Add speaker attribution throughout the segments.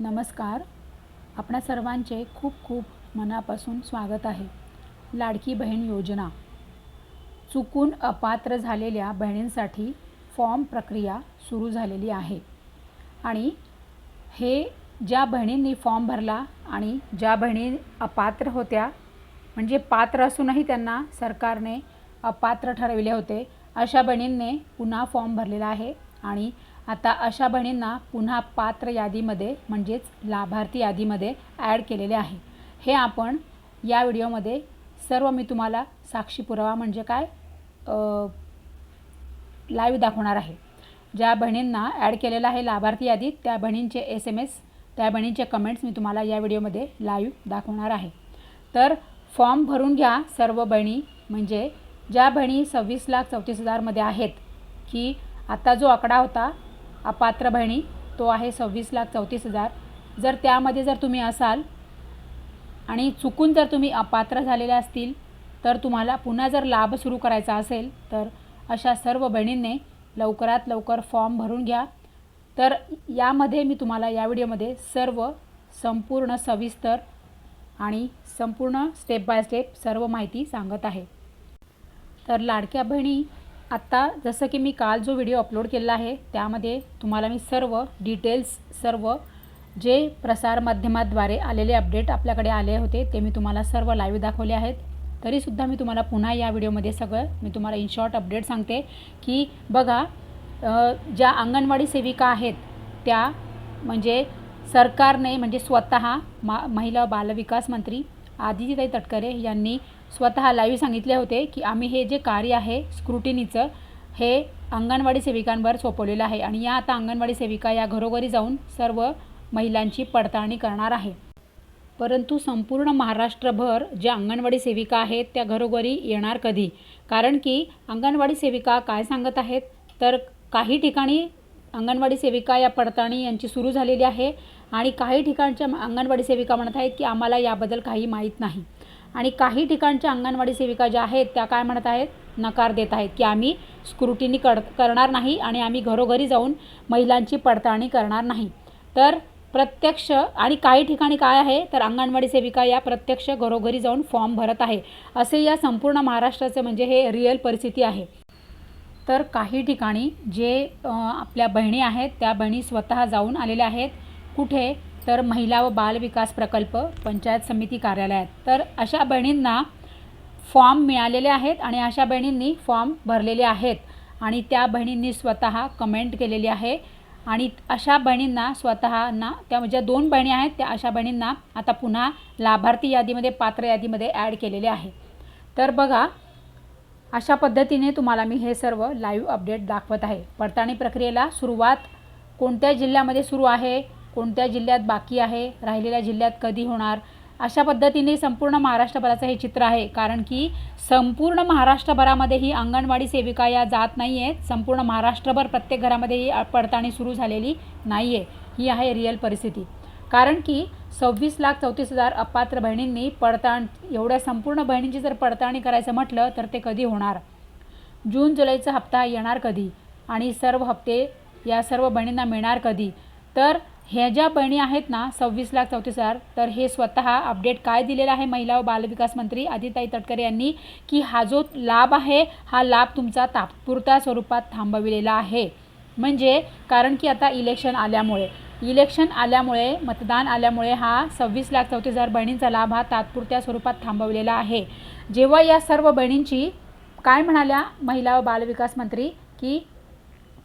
Speaker 1: नमस्कार. आपणा सर्वांचे खूप खूप मनापासून स्वागत आहे. लाडकी बहीण योजना. चुकून अपात्र झालेल्या बहिणींसाठी फॉर्म प्रक्रिया सुरू झालेली आहे. आणि हे ज्या बहिणींनी फॉर्म भरला आणि ज्या बहिणी अपात्र होत्या म्हणजे पात्र असूनही त्यांना सरकारने अपात्र ठरविले होते अशा बहिणींनी पुन्हा फॉर्म भरलेला आहे आणि आता अशा बहिणींना पुन्हा पात्र यादीमध्ये म्हणजेच लाभार्थी यादीमध्ये ॲड केलेले आहे. हे आपण या व्हिडिओमध्ये सर्व मी तुम्हाला साक्षी पुरावा म्हणजे काय लाईव्ह दाखवणार आहे. ज्या बहिणींना ॲड केलेलं आहे लाभार्थी यादीत त्या बहिणींचे एस एम एस त्या बहिणींचे कमेंट्स मी तुम्हाला या व्हिडिओमध्ये लाईव्ह दाखवणार आहे. तर फॉर्म भरून घ्या सर्व बहिणी. म्हणजे ज्या बहिणी सव्वीस लाख चौतीस हजारमध्ये आहेत की आता जो आकडा होता अपात्र बहिणी तो आहे सव्वीस लाख चौतीस हजार. जर त्यामध्ये जर तुम्ही असाल आणि चुकून जर तुम्ही अपात्र झालेले असतील तर तुम्हाला पुन्हा जर लाभ सुरू करायचा असेल तर अशा सर्व बहिणींनी लवकरात लवकर फॉर्म भरून घ्या. तर यामध्ये मी तुम्हाला या व्हिडिओमध्ये सर्व संपूर्ण सविस्तर आणि संपूर्ण स्टेप बाय स्टेप सर्व माहिती सांगत आहे. तर लाडक्या बहिणी आत्ता जसं की मी काल जो व्हिडिओ अपलोड केलेला आहे त्यामध्ये तुम्हाला मी सर्व डिटेल्स सर्व जे प्रसारमाध्यमाद्वारे आलेले अपडेट आपल्याकडे आले होते ते मी तुम्हाला सर्व लाईव्ह दाखवले आहेत. तरीसुद्धा मी तुम्हाला पुन्हा या व्हिडिओमध्ये सगळं मी तुम्हाला इन शॉर्ट अपडेट सांगते की बघा ज्या अंगणवाडी सेविका आहेत त्या म्हणजे सरकारने म्हणजे स्वतः मा महिला बालविकास मंत्री आदितीताई तटकरे यांनी स्वतः लाईव्ह सांगितले होते की आम्ही हे जे कार्य आहे स्क्रुटिनीचं हे अंगणवाडी सेविकांवर सोपवलेलं आहे आणि या आता अंगणवाडी सेविका या घरोघरी जाऊन सर्व महिलांची पडताळणी करणार आहे. परंतु संपूर्ण महाराष्ट्रभर ज्या अंगणवाडी सेविका आहेत त्या घरोघरी येणार कधी? कारण की अंगणवाडी सेविका काय सांगत आहेत? तर काही ठिकाणी अंगणवाडी सेविका या पडताळणी यांची सुरू झालेली आहे आणि काही ठिकाणच्या अंगणवाडी सेविका म्हणत आहेत की आम्हाला याबद्दल काही माहीत नाही. आणि काही ठिकाणच्या अंगणवाडी सेविका ज्या आहेत त्या काय म्हणत आहेत? नकार देत आहेत की आम्ही स्क्रुटिनी कर करणार नाही आणि आम्ही घरोघरी जाऊन महिलांची पडताळणी करणार नाही. तर प्रत्यक्ष आणि काही ठिकाणी काय आहे? तर अंगणवाडी सेविका या प्रत्यक्ष घरोघरी जाऊन फॉर्म भरत आहे. असे या संपूर्ण महाराष्ट्राचे म्हणजे हे रिअल परिस्थिती आहे. तर काही ठिकाणी जे आपल्या बहिणी आहेत त्या बहिणी स्वतः जाऊन आलेल्या आहेत. कुठे? तर महिला व बाल विकास प्रकल्प पंचायत समिती कार्यालयात. तर अशा बहिणींना फॉर्म मिळालेले आहेत आणि अशा बहिणींनी फॉर्म भरलेले आहेत आणि त्या बहिणींनी स्वतः कमेंट केलेली आहे. आणि अशा बहिणींना स्वतःना त्या ज्या दोन बहिणी आहेत त्या अशा बहिणींना आता पुन्हा लाभार्थी यादीमध्ये पात्र यादीमध्ये ॲड केलेले आहे. तर बघा अशा पद्धतीने तुम्हाला मी हे सर्व लाईव्ह अपडेट दाखवत आहे. पडताळणी प्रक्रियेला सुरुवात कोणत्या जिल्ह्यामध्ये सुरू आहे कोणत्या जिल्ह्यात बाकी आहे राहिलेल्या जिल्ह्यात कधी होणार अशा पद्धतीने संपूर्ण महाराष्ट्रभराचं हे चित्र आहे. कारण की संपूर्ण महाराष्ट्रभरामध्ये ही अंगणवाडी सेविका या जात नाही आहेत संपूर्ण महाराष्ट्रभर प्रत्येक घरामध्ये ही पडताळणी सुरू झालेली नाही आहे ही आहे रिअल परिस्थिती. कारण की सव्वीस लाख चौतीस हजार अपात्र बहिणींनी पडताळ एवढ्या संपूर्ण बहिणींची जर पडताळणी करायचं म्हटलं तर ते कधी होणार? जून जुलैचा हप्ता येणार कधी? आणि सर्व हप्ते या सर्व बहिणींना मिळणार कधी? तर ह्या ज्या बहिणी आहेत ना सव्वीस लाख चौतीस हजार तर हे स्वतः अपडेट काय दिलेलं आहे महिला व बालविकास मंत्री आदिताई तटकरे यांनी? की हा जो लाभ आहे हा लाभ तुमचा तात्पुरत्या स्वरूपात थांबविलेला आहे. म्हणजे कारण की आता इलेक्शन आल्यामुळे. इलेक्शन आल्यामुळे मतदान आल्यामुळे हा सव्वीस लाख चौतीस हजार बहिणींचा लाभ हा तात्पुरत्या स्वरूपात थांबवलेला आहे. जेव्हा या सर्व बहिणींची काय म्हणाल्या महिला व बालविकास मंत्री की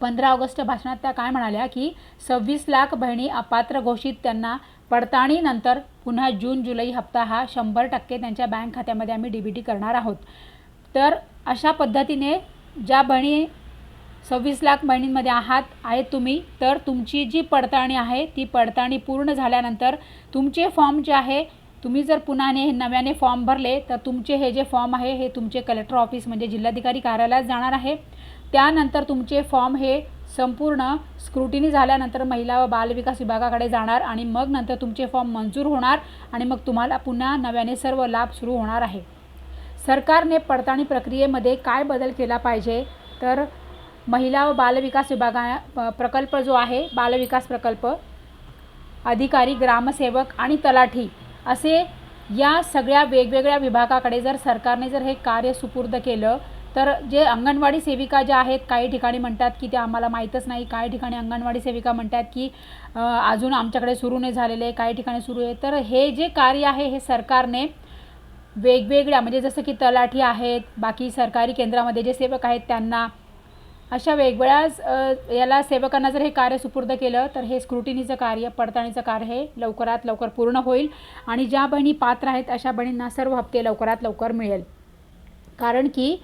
Speaker 1: पंधरा ऑगस्ट भाषणात त्या काय म्हणाल्या की सव्वीस लाख बहिणी अपात्र घोषित त्यांना पडताळणीनंतर पुन्हा जून जुलै हप्ता हा शंभर टक्के त्यांच्या बँक खात्यामध्ये आम्ही डी बी टी करणार आहोत. तर अशा पद्धतीने ज्या बहिणी सव्वीस लाख बहिणींमध्ये आहात आहेत तुम्ही तर तुमची जी पडताळणी आहे ती पडताळणी पूर्ण झाल्यानंतर तुमचे फॉर्म जे आहे तुम्ही जर पुन्हाने नव्याने फॉर्म भरले तर तुमचे हे जे फॉर्म आहे हे तुमचे कलेक्टर ऑफिस म्हणजे जिल्हाधिकारी कार्यालयात जाणार आहे. त्यानंतर तुमचे फॉर्म हे संपूर्ण स्क्रुटिनी झाल्यानंतर महिला व बालविकास विभागाकडे जाणार आणि मग नंतर तुमचे फॉर्म मंजूर होणार आणि मग तुम्हाला पुन्हा नव्याने सर्व लाभ सुरू होणार आहे. सरकारने पडताळणी प्रक्रियेमध्ये काय बदल केला पाहिजे? तर महिला व बालविकास विभागा प्रकल्प जो आहे बालविकास प्रकल्प अधिकारी ग्रामसेवक आणि तलाठी असे या सगळ्या वेगवेगळ्या विभागाकडे जर सरकारने जर हे कार्य सुपूर्द केलं तर जे अंगणवाडी सेविका ज्या आहेत काही ठिकाणी म्हणतात की ते आम्हाला माहीतच नाही काही ठिकाणी अंगणवाडी सेविका म्हणतात की अजून आमच्याकडे सुरू नाही झालेले आहे काही ठिकाणी सुरू आहे. तर हे जे कार्य आहे हे सरकारने वेगवेगळ्या म्हणजे जसं की तलाठी आहेत बाकी सरकारी केंद्रामध्ये जे सेवक आहेत त्यांना अशा वेगवेगळ्या याला सेवकांना जर हे कार्य सुपूर्द केलं तर हे स्क्रुटिनीचं कार्य पडताळणीचं कार्य हे लवकरात लवकर पूर्ण होईल आणि ज्या बहिणी पात्र आहेत अशा बहिणींना सर्व हप्ते लवकरात लवकर मिळेल. कारण की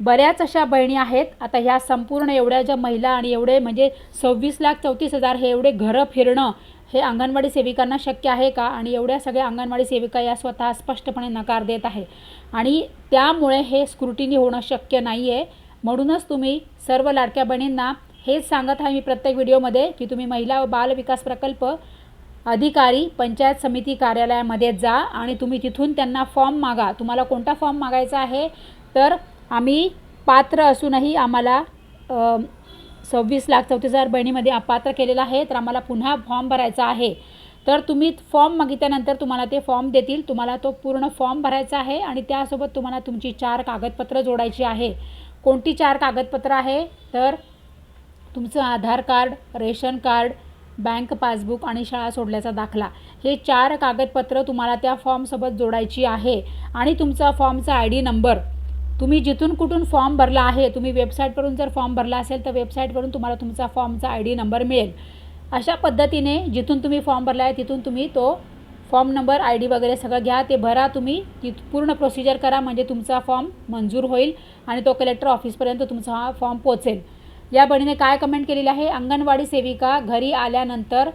Speaker 1: बऱ्याच अशा बहिणी आहेत आता ह्या संपूर्ण एवढ्या ज्या महिला आणि एवढे म्हणजे सव्वीस लाख चौतीस हजार हे एवढे घरं फिरणं हे अंगणवाडी सेविकांना शक्य आहे का? आणि एवढ्या सगळ्या अंगणवाडी सेविका या स्वतः स्पष्टपणे नकार देत आहे. आणि त्यामुळे हे स्क्रुटिनी होणं शक्य नाही आहे म्हणूनच तुम्ही सर्व लाडक्या बहिणींना हेच सांगत आहे मी प्रत्येक व्हिडिओमध्ये की तुम्ही महिला व बाल विकास प्रकल्प अधिकारी पंचायत समिती कार्यालयामध्ये जा आणि तुम्ही तिथून त्यांना फॉर्म मागा. तुम्हाला कोणता फॉर्म मागायचा आहे? तर आम्ही पात्र असूनही आम्हाला सव्वीस लाख चौतीस हजार बहिणीमध्ये पात्र केलेलं आहे. तर आम्हाला पुन्हा फॉर्म भरायचा आहे. तर तुम्ही फॉर्म मागितल्यानंतर तुम्हाला ते फॉर्म देतील. तुम्हाला तो पूर्ण फॉर्म भरायचा आहे आणि त्यासोबत तुम्हाला तुमची चार कागदपत्रं जोडायची आहे. कोणती चार कागदपत्रं आहे? तर तुमचं Aadhaar card ration card bank passbook आणि शाळा सोडल्याचा दाखला. हे चार कागदपत्र तुम्हाला त्या फॉर्मसोबत जोडायची आहे आणि तुमचा फॉर्मचा आय डी नंबर. तुम्ही जिथून कुठून फॉर्म भरला आहे तुम्ही वेबसाईटवरून जर फॉर्म भरला असेल तर वेबसाईटवरून तुम्हाला तुमचा फॉर्मचा आय डी नंबर मिळेल. अशा पद्धतीने जिथून तुम्ही फॉर्म भरला आहे तिथून तुम्ही तो फॉर्म नंबर आय डी वगैरे सगळं घ्या ते भरा तुम्ही. ती पूर्ण प्रोसिजर करा म्हणजे तुमचा फॉर्म मंजूर होईल आणि तो कलेक्टर ऑफिसपर्यंत तुमचा हा फॉर्म पोचेल या बहिणीने काय कमेंट केलेली आहे? अंगणवाडी सेविका घरी आल्यानंतर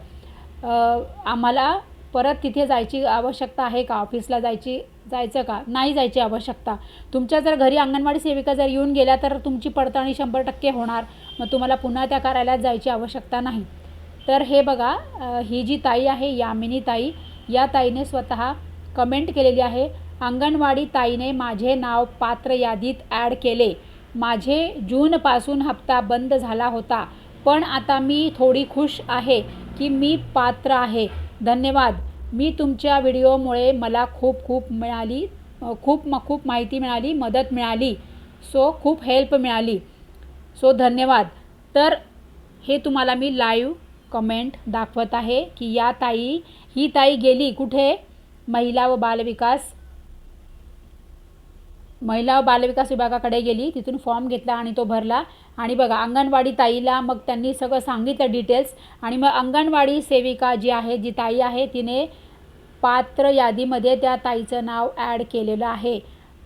Speaker 1: आम्हाला परत तिथे जायची आवश्यकता आहे का? ऑफिसला जायची जायचं का? नाही जायची आवश्यकता. तुमच्या जर घरी अंगणवाडी सेविका जर येऊन गेल्या तर तुमची पडताळणी शंभर टक्के होणार. मग तुम्हाला पुन्हा त्या कार्यालयात जायची आवश्यकता नाही. तर हे बघा ही जी ताई आहे यामिनी ताई या ताईने स्वतः कमेंट केलेली आहे. अंगणवाडी ताईने माझे नाव पात्र यादीत ॲड केले. माझे जूनपासून हप्ता बंद झाला होता. पण आता मी थोडी खुश आहे की मी पात्र आहे. धन्यवाद. मी तुमच्या व्हिडिओमुळे मला खूप खूप मिळाली खूप म खूप माहिती मिळाली मदत मिळाली. सो खूप हेल्प मिळाली. सो धन्यवाद. तर हे तुम्हाला मी लाईव्ह कमेंट दाखवत आहे की या ताई ही ताई गेली कुठे? महिला व बालविकास महिला व बालविकास विभागाकडे गेली तिथून फॉर्म घेतला आणि तो भरला. आणि बघा अंगणवाडी ताईला मग त्यांनी सगळं सांगितलं डिटेल्स आणि मग अंगणवाडी सेविका जी आहे जी ताई आहे तिने पात्र यादीमध्ये त्या ताईचं नाव ॲड केलेलं आहे.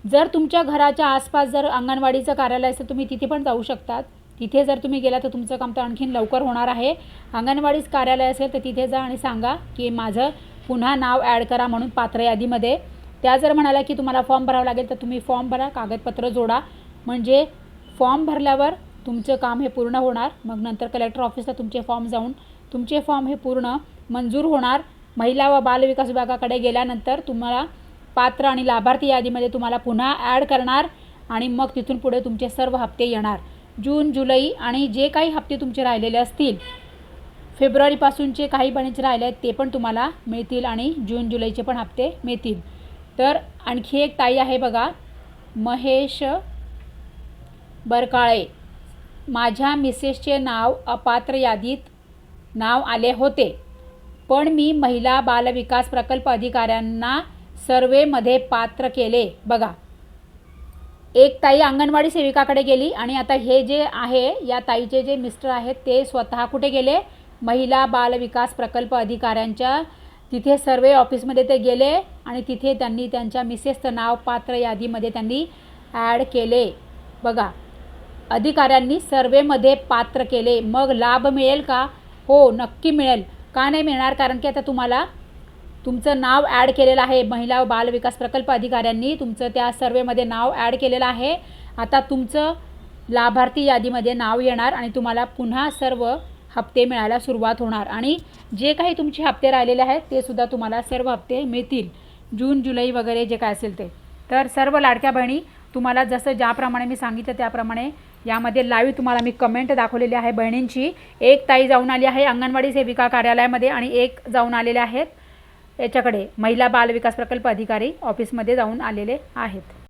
Speaker 1: जर तुमच्या घराच्या आसपास जर अंगणवाडीचं कार्यालय असेल तुम्ही तिथे पण जाऊ शकतात. तिथे जर तुम्ही गेला तर तुमचं काम तर आणखीन लवकर होणार आहे. अंगणवाडीच कार्यालय असेल तर तिथे जा आणि सांगा की माझं पुन्हा नाव ॲड करा म्हणून पात्र यादीमध्ये. त्या जर म्हणाल्या की तुम्हाला फॉर्म भरावा लागेल तर तुम्ही फॉर्म भरा कागदपत्र जोडा. म्हणजे फॉर्म भरल्यावर तुमचं काम हे पूर्ण होणार. मग नंतर कलेक्टर ऑफिसला तुमचे फॉर्म जाऊन तुमचे फॉर्म हे पूर्ण मंजूर होणार. महिला व बालविकास विभागाकडे गेल्यानंतर तुम्हाला पात्र आणि लाभार्थी यादीमध्ये तुम्हाला पुन्हा ॲड करणार आणि मग तिथून पुढे तुमचे सर्व हप्ते येणार. जून जुलै आणि जे काही हप्ते तुमचे राहिलेले असतील फेब्रुवारीपासूनचे काही बणीचे राहिले आहेत ते पण तुम्हाला मिळतील आणि जून जुलैचे पण हप्ते मिळतील. तर आणखी एक ताई आहे बघा महेश बरकाळे. माझ्या मिसेसचे नाव अपात्र यादीत नाव आले होते पण मी महिला बालविकास प्रकल्प अधिकाऱ्यांना सर्वेमध्ये पात्र केले. बघा एक ताई अंगणवाडी सेविकाकडे गेली आणि आता हे जे आहे या ताईचे जे मिस्टर आहेत ते स्वतः कुठे गेले? महिला बाल विकास प्रकल्प अधिकाऱ्यांच्या तिथे सर्वे ऑफिसमध्ये ते गेले आणि तिथे त्यांनी त्यांच्या मिसेसचं नाव पात्र यादीमध्ये त्यांनी ॲड केले. बघा अधिकाऱ्यांनी सर्वेमध्ये पात्र केले. मग लाभ मिळेल का? हो नक्की मिळेल. का नाही मिळणार? कारण की आता तुम्हाला तुमचं नाव ॲड केलेलं आहे. महिला व बाल विकास प्रकल्प अधिकाऱ्यांनी तुमचं त्या सर्वेमध्ये नाव ॲड केलेलं आहे. आता तुमचं लाभार्थी यादीमध्ये नाव येणार आणि तुम्हाला पुन्हा सर्व हप्ते मिळायला सुरुवात होणार. आणि जे काही तुमचे हप्ते राहिलेले आहेत ते सुद्धा तुम्हाला सर्व हप्ते मिळतील. जून जुलै वगैरे जे काय असेल ते. तर सर्व लाडक्या बहिणी तुम्हाला जसं ज्याप्रमाणे मी सांगितलं त्याप्रमाणे यामध्ये लाईव्ह तुम्हाला मी कमेंट दाखवलेली आहे बहिणींची. एक ताई जाऊन आली आहे अंगणवाडी सेविका कार्यालयामध्ये आणि एक जाऊन आलेले आहेत. याच्याकडे महिला बाल विकास प्रकल्प अधिकारी ऑफिसमध्ये जाऊन आलेले आहेत.